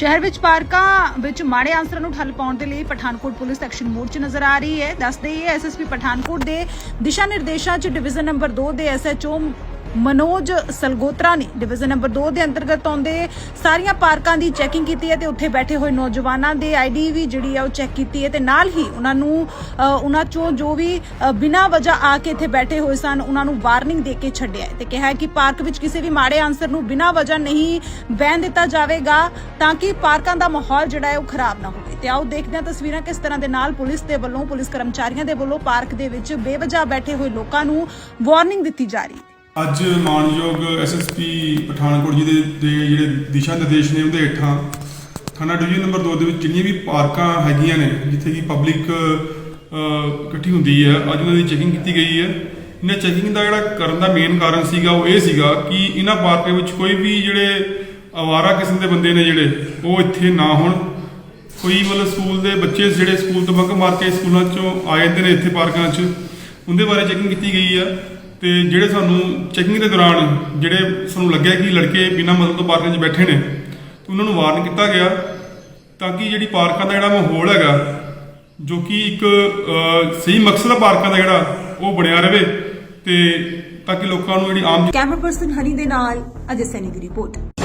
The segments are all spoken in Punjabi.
ਸ਼ਹਿਰ ਵਿੱਚ ਪਾਰਕਾਂ ਵਿੱਚ ਮਾੜੇ ਆਂਸਰਾਂ ਨੂੰ ਠੱਲ ਪਾਉਣ ਦੇ ਲਈ ਪਠਾਨਕੋਟ ਪੁਲਿਸ ਐਕਸ਼ਨ ਮੋਡ 'ਚ ਨਜ਼ਰ ਆ ਰਹੀ ਹੈ। ਦੱਸਦੇ ਹੀ ਐਸਐਸਪੀ ਪਠਾਨਕੋਟ ਦੇ ਦਿਸ਼ਾ ਨਿਰਦੇਸ਼ਾਂ 'ਚ ਡਿਵੀਜ਼ਨ ਨੰਬਰ 2 ਦੇ ਐਸਐਚਓ ਮਨੋਜ ਸਲਗੋਤਰਾ ਨੇ ਡਿਵੀਜ਼ਨ ਨੰਬਰ 2 ਦੇ ਅੰਤਰਗਤ ਆਉਂਦੇ ਸਾਰੀਆਂ ਪਾਰਕਾਂ ਦੀ ਚੈਕਿੰਗ ਕੀਤੀ ਹੈ ਤੇ ਉੱਥੇ ਬੈਠੇ ਹੋਏ ਨੌਜਵਾਨਾਂ ਦੇ ਆਈਡੀ ਵੀ ਜਿਹੜੀ ਹੈ ਉਹ ਚੈੱਕ ਕੀਤੀ ਹੈ ਤੇ ਨਾਲ ਹੀ ਉਹਨਾਂ ਨੂੰ ਅ, ਉਹਨਾਂ ਚੋਂ ਜੋ ਵੀ ਬਿਨਾਂ ਵਜ੍ਹਾ ਆ ਕੇ ਇੱਥੇ ਬੈਠੇ ਹੋਏ ਸਨ ਉਹਨਾਂ ਨੂੰ ਵਾਰਨਿੰਗ ਦੇ ਕੇ ਛੱਡਿਆ ਹੈ ਤੇ ਕਿਹਾ ਕਿ ਪਾਰਕ ਵਿੱਚ ਕਿਸੇ ਵੀ ਮਾੜੇ ਆਂਸਰ ਨੂੰ ਬਿਨਾਂ ਵਜ੍ਹਾ ਨਹੀਂ ਬਹਿਣ ਦਿੱਤਾ ਜਾਵੇਗਾ ਤਾਂ ਕਿ ਪਾਰਕਾਂ ਦਾ ਮਾਹੌਲ ਜਿਹੜਾ ਹੈ ਉਹ ਖਰਾਬ ਨਾ ਹੋਵੇ। ਤੇ ਆਓ ਦੇਖਦੇ ਹਾਂ ਤਸਵੀਰਾਂ ਕਿਸ ਤਰ੍ਹਾਂ ਦੇ ਨਾਲ ਪੁਲਿਸ ਦੇ ਵੱਲੋਂ ਪੁਲਿਸ ਕਰਮਚਾਰੀਆਂ ਦੇ ਵੱਲੋਂ ਪਾਰਕ ਦੇ ਵਿੱਚ ਬੇਵਜ੍ਹਾ ਬੈਠੇ ਹੋਏ ਲੋਕਾਂ ਨੂੰ ਵਾਰਨਿੰਗ ਦਿੱਤੀ ਜਾ ਰਹੀ ਹੈ। ਅੱਜ ਮਾਨਯੋਗ ਐਸਐਸਪੀ ਪਠਾਨਕੋਟ ਜੀ ਦੇ ਦੇ ਜਿਹੜੇ ਦਿਸ਼ਾ ਨਿਰਦੇਸ਼ ਨੇ ਉਹਦੇ ਹੇਠਾਂ ਥਾਣਾ ਡਿਵੀਜ਼ਨ ਨੰਬਰ 2 ਦੇ ਵਿੱਚ ਜਿੰਨੀਆਂ ਵੀ ਪਾਰਕਾਂ ਹੈਗੀਆਂ ਨੇ, ਜਿੱਥੇ ਕਿ ਪਬਲਿਕ ਇਕੱਠੀ ਹੁੰਦੀ ਹੈ, ਅੱਜ ਉਹਨਾਂ ਦੀ ਚੈਕਿੰਗ ਕੀਤੀ ਗਈ ਹੈ। ਇਹਨਾਂ ਚੈਕਿੰਗ ਦਾ ਜਿਹੜਾ ਕਰਨ ਦਾ ਮੇਨ ਕਾਰਨ ਸੀਗਾ, ਉਹ ਇਹ ਸੀਗਾ ਕਿ ਇਹਨਾਂ ਪਾਰਕਾਂ ਵਿੱਚ ਕੋਈ ਵੀ ਜਿਹੜੇ ਅਵਾਰਾ ਕਿਸਮ ਦੇ ਬੰਦੇ ਨੇ ਜਿਹੜੇ, ਉਹ ਇੱਥੇ ਨਾ ਹੋਣ। ਕੋਈ ਮਤਲਬ ਸਕੂਲ ਦੇ ਬੱਚੇ ਜਿਹੜੇ ਸਕੂਲ ਤੋਂ ਬੰਕ ਮਾਰ ਕੇ ਸਕੂਲਾਂ ਚੋਂ ਆ ਜਾਂਦੇ ਨੇ ਇੱਥੇ ਪਾਰਕਾਂ 'ਚ। ਉਹਦੇ ਬਾਰੇ ਚੈਕਿੰਗ ਕੀਤੀ ਗਈ ਆ ਤੇ ਜਿਹੜੇ ਸਾਨੂੰ ਚੈਕਿੰਗ ਦੇ ਦੌਰਾਨ ਜਿਹੜੇ ਸਾਨੂੰ ਲੱਗਿਆ ਕਿ ਲੜਕੇ ਬਿਨਾਂ ਮਤਲਬ ਤੋਂ ਪਾਰਕਾਂ 'ਚ ਬੈਠੇ ਨੇ, ਤੇ ਉਹਨਾਂ ਨੂੰ ਵਾਰਨ ਕੀਤਾ ਗਿਆ ਤਾਂ ਕਿ ਜਿਹੜੀ ਪਾਰਕਾਂ ਦਾ ਜਿਹੜਾ ਮਾਹੌਲ ਹੈਗਾ, ਜੋ ਕਿ ਇੱਕ ਸਹੀ ਮਕਸਦ ਆ ਪਾਰਕਾਂ ਦਾ ਜਿਹੜਾ, ਉਹ ਬਣਿਆ ਰਹੇ ਤੇ ਤਾਂ ਕਿ ਲੋਕਾਂ ਨੂੰ ਜਿਹੜੀ ਆਮ ਕੈਮਰਾ ਪਰਸਨ ਹਨੀ ਦੇ ਨਾਲ, ਅਜੇ ਸੈਨੀ ਦੀ ਰਿਪੋਰਟ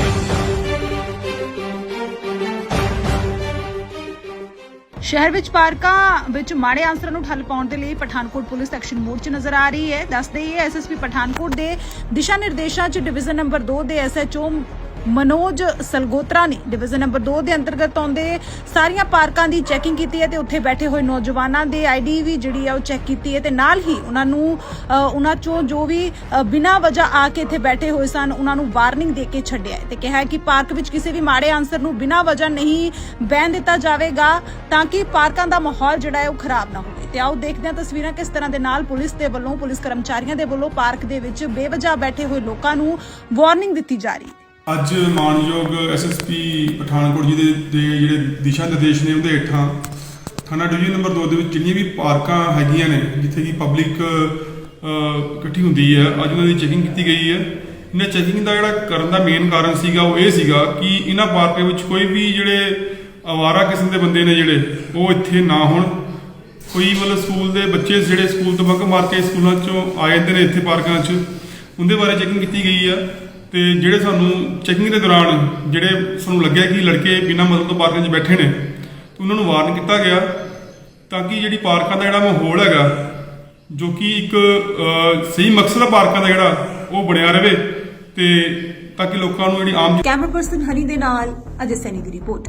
ਸ਼ਹਿਰ ਵਿੱਚ ਪਾਰਕਾਂ ਵਿੱਚ ਮਾੜੇ ਆਂਸਰਾਂ ਨੂੰ ਠੱਲ ਪਾਉਣ ਦੇ ਲਈ ਪਠਾਨਕੋਟ ਪੁਲਿਸ ਐਕਸ਼ਨ ਮੋਡ 'ਚ ਨਜ਼ਰ ਆ ਰਹੀ ਹੈ। ਦੱਸਦੇ ਹੀ ਐਸਐਸਪੀ ਪਠਾਨਕੋਟ ਦੇ ਦਿਸ਼ਾ ਨਿਰਦੇਸ਼ਾਂ 'ਚ ਡਿਵੀਜ਼ਨ ਨੰਬਰ 2 ਦੇ ਐਸਐਚਓ ਮਨੋਜ ਸਲਗੋਤਰਾ ਨੇ ਡਿਵੀਜ਼ਨ ਨੰਬਰ 2 ਦੇ ਅੰਤਰਗਤ ਆਉਂਦੇ ਸਾਰੀਆਂ ਪਾਰਕਾਂ ਦੀ ਚੈਕਿੰਗ ਕੀਤੀ ਹੈ ਤੇ ਉੱਥੇ ਬੈਠੇ ਹੋਏ ਨੌਜਵਾਨਾਂ ਦੇ ਆਈਡੀ ਵੀ ਜਿਹੜੀ ਹੈ ਉਹ ਚੈੱਕ ਕੀਤੀ ਹੈ ਤੇ ਨਾਲ ਹੀ ਉਹਨਾਂ ਨੂੰ ਉਹਨਾਂ ਚੋਂ ਜੋ ਵੀ ਬਿਨਾਂ ਵਜ੍ਹਾ ਆ ਕੇ ਇੱਥੇ ਬੈਠੇ ਹੋਏ ਸਨ, ਉਹਨਾਂ ਨੂੰ ਵਾਰਨਿੰਗ ਦੇ ਕੇ ਛੱਡਿਆ ਹੈ ਤੇ ਕਿਹਾ ਕਿ ਪਾਰਕ ਵਿੱਚ ਕਿਸੇ ਵੀ ਮਾੜੇ ਆਂਸਰ ਨੂੰ ਬਿਨਾਂ ਵਜ੍ਹਾ ਨਹੀਂ ਬਹਿਣ ਦਿੱਤਾ ਜਾਵੇਗਾ ਤਾਂ ਕਿ ਪਾਰਕਾਂ ਦਾ ਮਾਹੌਲ ਜਿਹੜਾ ਹੈ ਉਹ ਖਰਾਬ ਨਾ ਹੋਵੇ। ਤੇ ਆਓ ਦੇਖਦੇ ਹਾਂ ਤਸਵੀਰਾਂ ਕਿਸ ਤਰ੍ਹਾਂ ਦੇ ਨਾਲ ਪੁਲਿਸ ਦੇ ਵੱਲੋਂ, ਪੁਲਿਸ ਕਰਮਚਾਰੀਆਂ ਦੇ ਵੱਲੋਂ ਪਾਰਕ ਦੇ ਵਿੱਚ ਬੇਵਜ੍ਹਾ ਬੈਠੇ ਹੋਏ ਲੋਕਾਂ ਨੂੰ ਵਾਰਨਿੰਗ ਦਿੱਤੀ ਜਾ ਰਹੀ ਹੈ। ਅੱਜ ਮਾਨਯੋਗ ਐਸਐਸਪੀ ਪਠਾਨਕੋਟ ਜੀ ਦੇ ਦੇ ਜਿਹੜੇ ਦਿਸ਼ਾ ਨਿਰਦੇਸ਼ ਨੇ ਉਹਦੇ ਹੇਠਾਂ ਥਾਣਾ ਡਿਵੀਜ਼ਨ ਨੰਬਰ 2 ਦੇ ਵਿੱਚ ਜਿੰਨੀਆਂ ਵੀ ਪਾਰਕਾਂ ਹੈਗੀਆਂ ਨੇ, ਜਿੱਥੇ ਕਿ ਪਬਲਿਕ ਇਕੱਠੀ ਹੁੰਦੀ ਹੈ, ਅੱਜ ਉਹਨਾਂ ਦੀ ਚੈਕਿੰਗ ਕੀਤੀ ਗਈ ਹੈ। ਇਹਨਾਂ ਚੈਕਿੰਗ ਦਾ ਜਿਹੜਾ ਕਰਨ ਦਾ ਮੇਨ ਕਾਰਨ ਸੀਗਾ, ਉਹ ਇਹ ਸੀਗਾ ਕਿ ਇਹਨਾਂ ਪਾਰਕਾਂ ਵਿੱਚ ਕੋਈ ਵੀ ਜਿਹੜੇ ਅਵਾਰਾ ਕਿਸਮ ਦੇ ਬੰਦੇ ਨੇ ਜਿਹੜੇ, ਉਹ ਇੱਥੇ ਨਾ ਹੋਣ। ਕੋਈ ਮਤਲਬ ਸਕੂਲ ਦੇ ਬੱਚੇ ਜਿਹੜੇ ਸਕੂਲ ਤੋਂ ਬੰਕ ਮਾਰ ਕੇ ਸਕੂਲਾਂ ਚੋਂ ਆਏ ਜਾਂਦੇ ਨੇ ਇੱਥੇ ਪਾਰਕਾਂ 'ਚ। ਉਹਦੇ ਬਾਰੇ ਚੈਕਿੰਗ ਕੀਤੀ ਗਈ ਆ ਤੇ ਜਿਹੜੇ ਸਾਨੂੰ ਚੈਕਿੰਗ ਦੇ ਦੌਰਾਨ ਜਿਹੜੇ ਸਾਨੂੰ ਲੱਗਿਆ ਕਿ ਲੜਕੇ ਬਿਨਾਂ ਮਤਲਬ ਤੋਂ ਪਾਰਕਾਂ 'ਚ ਬੈਠੇ ਨੇ, ਤੇ ਉਹਨਾਂ ਨੂੰ ਵਾਰਨ ਕੀਤਾ ਗਿਆ ਤਾਂ ਕਿ ਜਿਹੜੀ ਪਾਰਕਾਂ ਦਾ ਜਿਹੜਾ ਮਾਹੌਲ ਹੈਗਾ, ਜੋ ਕਿ ਇੱਕ ਸਹੀ ਮਕਸਦ ਆ ਪਾਰਕਾਂ ਦਾ ਜਿਹੜਾ, ਉਹ ਬਣਿਆ ਰਵੇ ਤੇ ਤਾਂ ਕਿ ਲੋਕਾਂ ਨੂੰ ਜਿਹੜੀ ਆਮ ਕੈਮਰਾ ਪਰਸਨ ਹਨੀ ਦੇ ਨਾਲ, ਅਜੇ ਸੈਨੀ ਦੀ ਰਿਪੋਰਟ